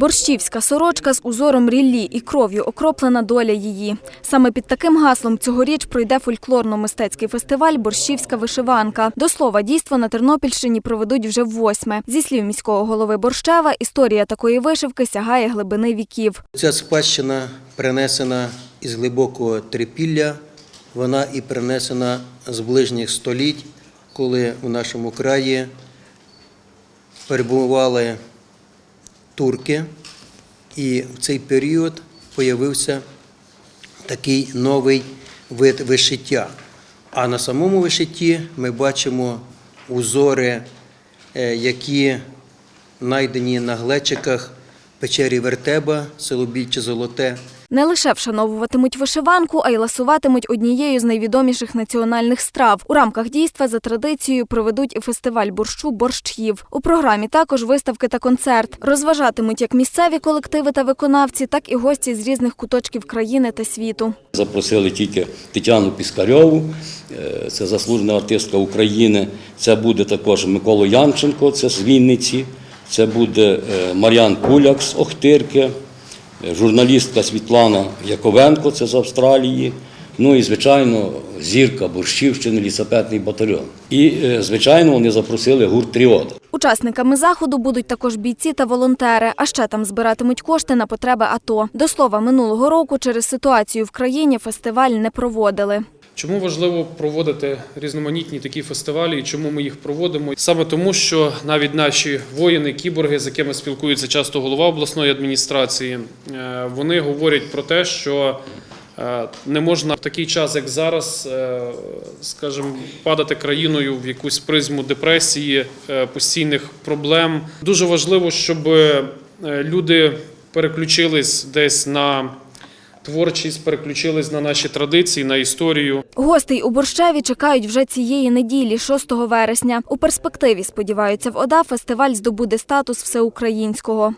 Борщівська сорочка з узором ріллі і кров'ю окроплена доля її. Саме під таким гаслом цьогоріч пройде фольклорно-мистецький фестиваль Борщівська вишиванка. До слова, дійство на Тернопільщині проведуть вже восьме. Зі слів міського голови Борщева, історія такої вишивки сягає глибини віків. Ця спадщина принесена із глибокого трипілля, вона і принесена з ближніх століть, коли у нашому краї перебували турки, і в цей період появився такий новий вид вишиття. А на самому вишитті ми бачимо узори, е, які знайдені на глечиках печері Вертеба, село Більче Золоте. Не лише вшановуватимуть вишиванку, а й ласуватимуть однією з найвідоміших національних страв. У рамках дійства за традицією проведуть і фестиваль борщу борщів. У програмі також виставки та концерт. Розважатимуть як місцеві колективи та виконавці, так і гості з різних куточків країни та світу. Запросили тільки Тетяну Піскарьову, е, це заслужена артистка України. Це буде також Микола Янченко, це з Вінниці. Це буде е, Мар'ян Куляк з Охтирки, журналістка Світлана Яковенко, це з Австралії. Ну і, звичайно, зірка Борщівщини, лісапетний батальйон. І, е, звичайно, вони запросили гурт Тріода. Учасниками заходу будуть також бійці та волонтери, а ще там збиратимуть кошти на потреби АТО. До слова, минулого року через ситуацію в країні фестиваль не проводили. Чому важливо проводити різноманітні такі фестивалі і чому ми їх проводимо? Саме тому, що навіть наші воїни, кіборги, з якими спілкується часто голова обласної адміністрації, е, вони говорять про те, що е, не можна в такий час, як зараз, е, скажімо, падати країною в якусь призму депресії, постійних проблем. Дуже важливо, щоб люди переключились десь на творчість, переключились на наші традиції, на історію. Гостей у Борщеві чекають вже цієї неділі, 6 вересня. У перспективі, сподіваються, в ОДА фестиваль здобуде статус всеукраїнського.